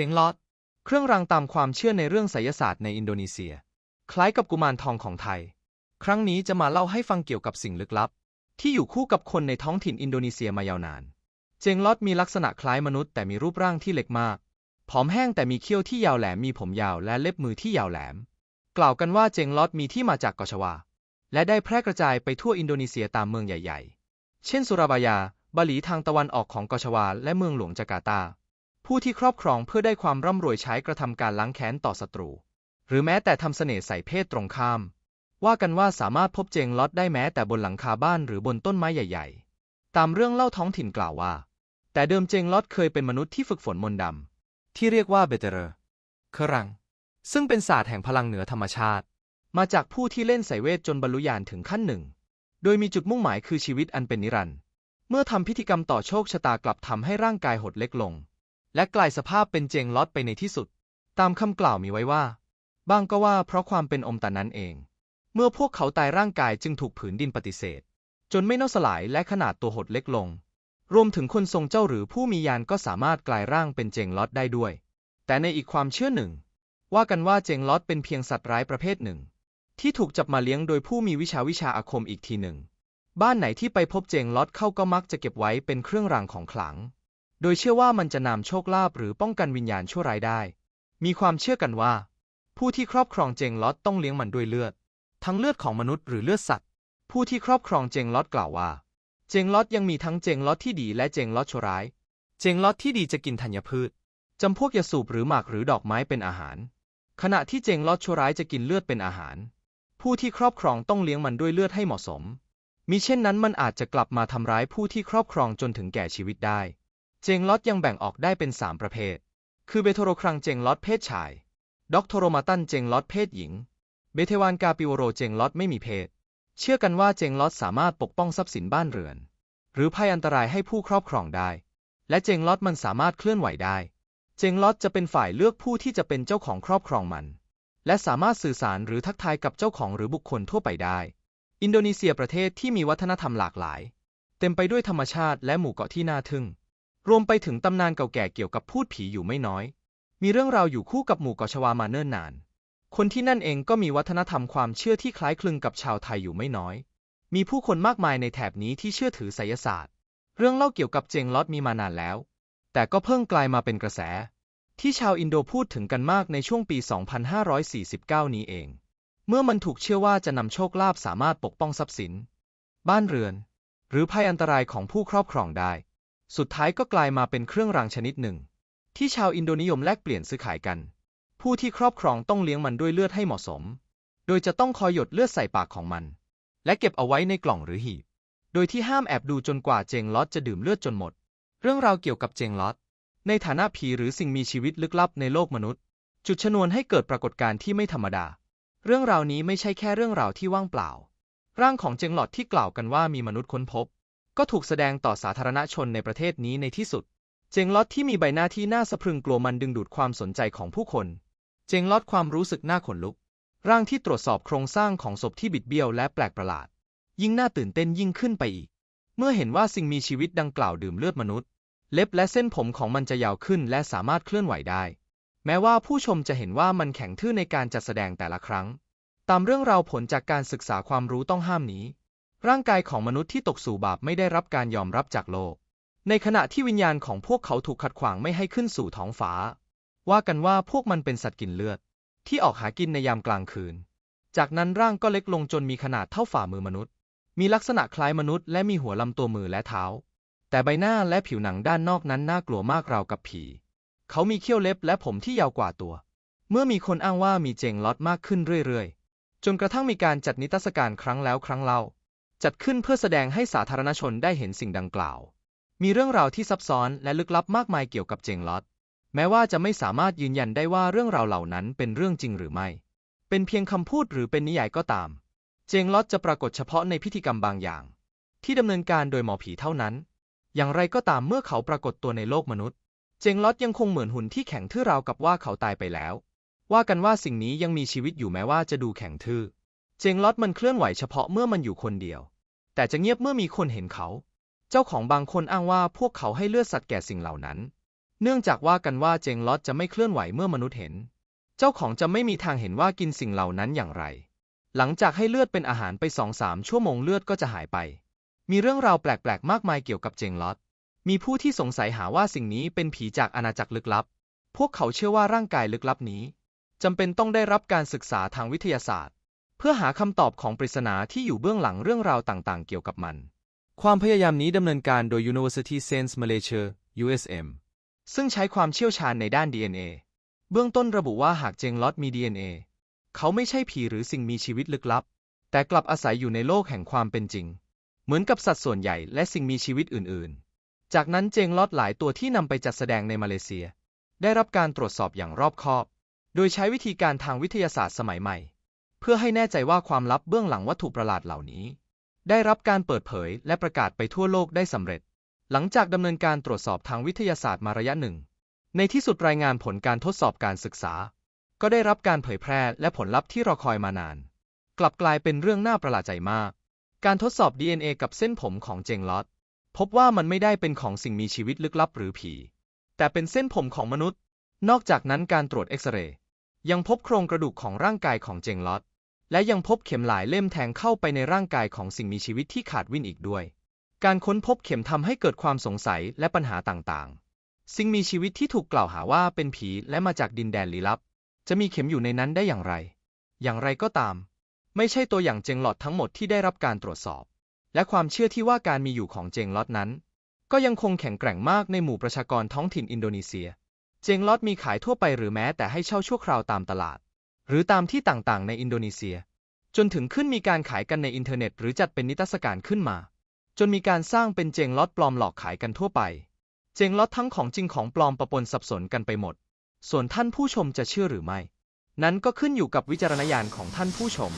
เจงลอด เครื่องรางตามความเชื่อในเรื่องไสยศาสตร์ในอินโดนีเซีย คล้ายกับกุมารทองของไทย ครั้งนี้จะมาเล่าให้ฟังเกี่ยวกับสิ่งลึกลับ ที่อยู่คู่กับคนในท้องถิ่นอินโดนีเซียมายาวนาน เจงลอดมีลักษณะคล้ายมนุษย์แต่มีรูปร่างที่เล็กมาก ผอมแห้งแต่มีเขี้ยวที่ยาวแหลม มีผมยาวและเล็บมือที่ยาวแหลม กล่าวกันว่าเจงลอดมีที่มาจากกอชวา และได้แพร่กระจายไปทั่วอินโดนีเซียตามเมืองใหญ่ ๆ เช่นสุราบายา บาหลีทางตะวันออกของกอชวา และเมืองหลวงจาการ์ตา ผู้ที่ครอบครองเพื่อได้ความร่ำรวยใช้กระทำการล้างแค้นต่อศัตรู หรือแม้แต่ทำเสน่ห์ใส่เพศตรงข้าม ว่ากันว่าสามารถพบเจงลอดได้แม้แต่บนหลังคาบ้านหรือบนต้นไม้ใหญ่ ๆ ตามเรื่องเล่าท้องถิ่นกล่าวว่า แต่เดิมเจงลอดเคยเป็นมนุษย์ที่ฝึกฝนมนต์ดำที่เรียกว่าเบเตเรอร์เครัง ซึ่งเป็นศาสตร์แห่งพลังเหนือธรรมชาติ มาจากผู้ที่เล่นไสเวทจนบรรลุญาณถึงขั้นหนึ่ง โดยมีจุดมุ่งหมายคือชีวิตอันเป็นนิรันดร์เมื่อทำพิธีกรรมต่อโชคชะตากลับทำให้ร่างกายหดเล็กลง และกลายสภาพเป็นเจงลอดไปในที่สุด ตามคำกล่าวมีไว้ว่าบางก็ว่าเพราะความเป็นอมตะนั้นเอง เมื่อพวกเขาตายร่างกายจึงถูกผืนดินปฏิเสธ จนไม่เน่าสลายและขนาดตัวหดเล็กลง รวมถึงคนทรงเจ้าหรือผู้มียานก็สามารถกลายร่างเป็นเจงลอดได้ด้วย แต่ในอีกความเชื่อหนึ่ง ว่ากันว่าเจงลอดเป็นเพียงสัตว์ร้ายประเภทหนึ่ง ที่ถูกจับมาเลี้ยงโดยผู้มีวิชาวิชาอาคมอีกทีหนึ่ง บ้านไหนที่ไปพบเจงลอดเข้าก็มักจะเก็บไว้เป็นเครื่องรางของขลัง โดยเชื่อว่ามันจะนำโชคลาภหรือป้องกันวิญญาณชั่วร้ายได้ มีความเชื่อกันว่า ผู้ที่ครอบครองเจงลอดต้องเลี้ยงมันด้วยเลือด ทั้งเลือดของมนุษย์หรือเลือดสัตว์ ผู้ที่ครอบครองเจงลอดกล่าวว่า เจงลอดยังมีทั้งเจงลอดที่ดีและเจงลอดชั่วร้าย เจงลอดที่ดีจะกินธัญพืชจำพวกยาสูบหรือหมากหรือดอกไม้เป็นอาหาร ขณะที่เจงลอดชั่วร้ายจะกินเลือดเป็นอาหาร ผู้ที่ครอบครองต้องเลี้ยงมันด้วยเลือดให้เหมาะสมมิเช่นนั้นมันอาจจะกลับมาทำร้ายผู้ที่ครอบครองจนถึงแก่ชีวิตได้ เจงล็อดยังแบ่งออกได้เป็นสามประเภท คือเบโทโรครังเจงล็อดเพศชาย ด็อกโทโรมาตันเจงล็อดเพศหญิง เบเทวานกาปิโวโรเจงล็อดไม่มีเพศ เชื่อกันว่าเจงล็อดสามารถปกป้องทรัพย์สินบ้านเรือน หรือภัยอันตรายให้ผู้ครอบครองได้ และเจงล็อดมันสามารถเคลื่อนไหวได้ เจงล็อดจะเป็นฝ่ายเลือกผู้ที่จะเป็นเจ้าของครอบครองมัน และสามารถสื่อสารหรือทักทายกับเจ้าของหรือบุคคลทั่วไปได้ อินโดนีเซียประเทศที่มีวัฒนธรรมหลากหลาย เต็มไปด้วยธรรมชาติและหมู่เกาะที่น่าทึ่ง รวมไปถึงตำนานเก่าแก่เกี่ยวกับพูดผีอยู่ไม่น้อย มีเรื่องราวอยู่คู่กับหมู่เกาะชวามาเนิ่นนาน คนที่นั่นเองก็มีวัฒนธรรมความเชื่อที่คล้ายคลึงกับชาวไทยอยู่ไม่น้อย มีผู้คนมากมายในแถบนี้ที่เชื่อถือไสยศาสตร์ เรื่องเล่าเกี่ยวกับเจงลอดมีมานานแล้ว แต่ก็เพิ่งกลายมาเป็นกระแส ที่ชาวอินโดพูดถึงกันมากในช่วงปี 2549 นี้เอง เมื่อมันถูกเชื่อว่าจะนำโชคลาภสามารถปกป้องทรัพย์สิน บ้านเรือน หรือภัยอันตรายของผู้ครอบครองได้ สุดท้ายก็กลายมาเป็นเครื่องรางชนิดหนึ่ง ที่ชาวอินโดนิยมแลกเปลี่ยนซื้อขายกัน ผู้ที่ครอบครองต้องเลี้ยงมันด้วยเลือดให้เหมาะสม โดยจะต้องคอยหยดเลือดใส่ปากของมัน และเก็บเอาไว้ในกล่องหรือหีบ โดยที่ห้ามแอบดูจนกว่าเจงลอดจะดื่มเลือดจนหมด เรื่องราวเกี่ยวกับเจงลอดในฐานะผีหรือสิ่งมีชีวิตลึกลับในโลกมนุษย์ จุดชนวนให้เกิดปรากฏการณ์ที่ไม่ธรรมดา เรื่องราวนี้ไม่ใช่แค่เรื่องราวที่ว่างเปล่า ร่างของเจงลอดที่กล่าวกันว่ามีมนุษย์ค้นพบ ก็ถูกแสดงต่อสาธารณชนในประเทศนี้ในที่สุด เจงลอดที่มีใบหน้าที่น่าสะพรึงกลัวมันดึงดูดความสนใจของผู้คน เจงลอดความรู้สึกน่าขนลุก ร่างที่ตรวจสอบโครงสร้างของศพที่บิดเบี้ยวและแปลกประหลาด ยิ่งน่าตื่นเต้นยิ่งขึ้นไปอีก เมื่อเห็นว่าสิ่งมีชีวิตดังกล่าวดื่มเลือดมนุษย์ เล็บและเส้นผมของมันจะยาวขึ้นและสามารถเคลื่อนไหวได้ แม้ว่าผู้ชมจะเห็นว่ามันแข็งทื่อในการจัดแสดงแต่ละครั้ง ตามเรื่องราวผลจากการศึกษาความรู้ต้องห้ามนี้ ร่างกายของมนุษย์ที่ตกสู่บาปไม่ได้รับการยอมรับจากโลก ในขณะที่วิญญาณของพวกเขาถูกขัดขวางไม่ให้ขึ้นสู่ท้องฟ้า ว่ากันว่าพวกมันเป็นสัตว์กินเลือด ที่ออกหากินในยามกลางคืน จากนั้นร่างก็เล็กลงจนมีขนาดเท่าฝ่ามือมนุษย์ มีลักษณะคล้ายมนุษย์และมีหัวลำตัวมือและเท้า แต่ใบหน้าและผิวหนังด้านนอกนั้นน่ากลัวมากราวกับผี เขามีเขี้ยวเล็บและผมที่ยาวกว่าตัว เมื่อมีคนอ้างว่ามีเจงล็อดมากขึ้นเรื่อยๆ จนกระทั่งมีการจัดนิทรรศการครั้งแล้วครั้งเล่า จัดขึ้นเพื่อแสดงให้สาธารณชนได้เห็นสิ่งดังกล่าว มีเรื่องราวที่ซับซ้อนและลึกลับมากมายเกี่ยวกับเจงลอดแม้ว่าจะไม่สามารถยืนยันได้ว่าเรื่องราวเหล่านั้นเป็นเรื่องจริงหรือไม่ เป็นเพียงคำพูดหรือเป็นนิยายก็ตาม เจงลอดจะปรากฏเฉพาะในพิธีกรรมบางอย่าง ที่ดำเนินการโดยหมอผีเท่านั้น อย่างไรก็ตามเมื่อเขาปรากฏตัวในโลกมนุษย์ เจงลอดยังคงเหมือนหุ่นที่แข็งทื่อราวกับว่าเขาตายไปแล้ว ว่ากันว่าสิ่งนี้ยังมีชีวิตอยู่แม้ว่าจะดูแข็งทื่อ เจงล็อดมันเคลื่อนไหวเฉพาะเมื่อมันอยู่คนเดียว แต่จะเงียบเมื่อมีคนเห็นเขา เจ้าของบางคนอ้างว่าพวกเขาให้เลือดสัตว์แก่สิ่งเหล่านั้น เนื่องจากว่ากันว่าเจงล็อตจะไม่เคลื่อนไหวเมื่อมนุษย์เห็น เจ้าของจะไม่มีทางเห็นว่ากินสิ่งเหล่านั้นอย่างไร หลังจากให้เลือดเป็นอาหารไปสองสามชั่วโมงเลือดก็จะหายไป มีเรื่องราวแปลกๆ มากมายเกี่ยวกับเจงล็อต มีผู้ที่สงสัยหาว่าสิ่งนี้เป็นผีจากอาณาจักรลึกลับ พวกเขาเชื่อว่าร่างกายลึกลับนี้จำเป็นต้องได้รับการศึกษาทางวิทยาศาสตร์ เพื่อหาคำตอบของปริศนาที่อยู่เบื้องหลังเรื่องราวต่างๆ เกี่ยวกับมัน ความพยายามนี้ดำเนินการโดย University Sains Malaysia USM ซึ่งใช้ความเชี่ยวชาญในด้าน DNA เบื้องต้นระบุว่าหากเจงลอตมี DNA เขาไม่ใช่ผีหรือสิ่งมีชีวิตลึกลับ แต่กลับอาศัยอยู่ในโลกแห่งความเป็นจริง เหมือนกับสัตว์ส่วนใหญ่และสิ่งมีชีวิตอื่น ๆ จากนั้นเจงลอตหลายตัวที่นำไปจัดแสดงในมาเลเซีย ได้รับการตรวจสอบอย่างรอบคอบ โดยใช้วิธีการทางวิทยาศาสตร์สมัยใหม่ เพื่อให้แน่ใจว่าความลับเบื้องหลังวัตถุประหลาดเหล่านี้ ได้รับการเปิดเผยและประกาศไปทั่วโลกได้สำเร็จ หลังจากดำเนินการตรวจสอบทางวิทยาศาสตร์มาระยะหนึ่ง ในที่สุดรายงานผลการทดสอบการศึกษา ก็ได้รับการเผยแพร่และผลลัพธ์ที่รอคอยมานาน กลับกลายเป็นเรื่องน่าประหลาดใจมาก การทดสอบ DNA กับเส้นผมของเจงลอตพบว่ามันไม่ได้เป็นของสิ่งมีชีวิตลึกลับหรือผี แต่เป็นเส้นผมของมนุษย์ นอกจากนั้นการตรวจเอ็กซเรย์ ยังพบโครงกระดูกของร่างกายของเจงลอตและยังพบเข็มหลายเล่มแทงเข้าไปในร่างกายของสิ่งมีชีวิตที่ขาดวิ่นอีกด้วย การค้นพบเข็มทำให้เกิดความสงสัยและปัญหาต่างๆ สิ่งมีชีวิตที่ถูกกล่าวหาว่าเป็นผีและมาจากดินแดนลี้ลับ จะมีเข็มอยู่ในนั้นได้อย่างไร อย่างไรก็ตาม ไม่ใช่ตัวอย่างเจงลอดทั้งหมดที่ได้รับการตรวจสอบ และความเชื่อที่ว่าการมีอยู่ของเจงลอดนั้น ก็ยังคงแข็งแกร่งมากในหมู่ประชากรท้องถิ่นอินโดนีเซีย เจงลอดมีขายทั่วไปหรือแม้แต่ให้เช่าชั่วคราวตามตลาด หรือตามที่ต่างๆ ในอินโดนีเซีย จนถึงขึ้นมีการขายกันในอินเทอร์เน็ต หรือจัดเป็นนิทรรศการขึ้นมา จนมีการสร้างเป็นเจงลอดปลอมหลอกขายกันทั่วไป เจงลอดทั้งของจริงของปลอมปะปนสับสนกันไปหมด ส่วนท่านผู้ชมจะเชื่อหรือไม่ นั้นก็ขึ้นอยู่กับวิจารณญาณของท่านผู้ชม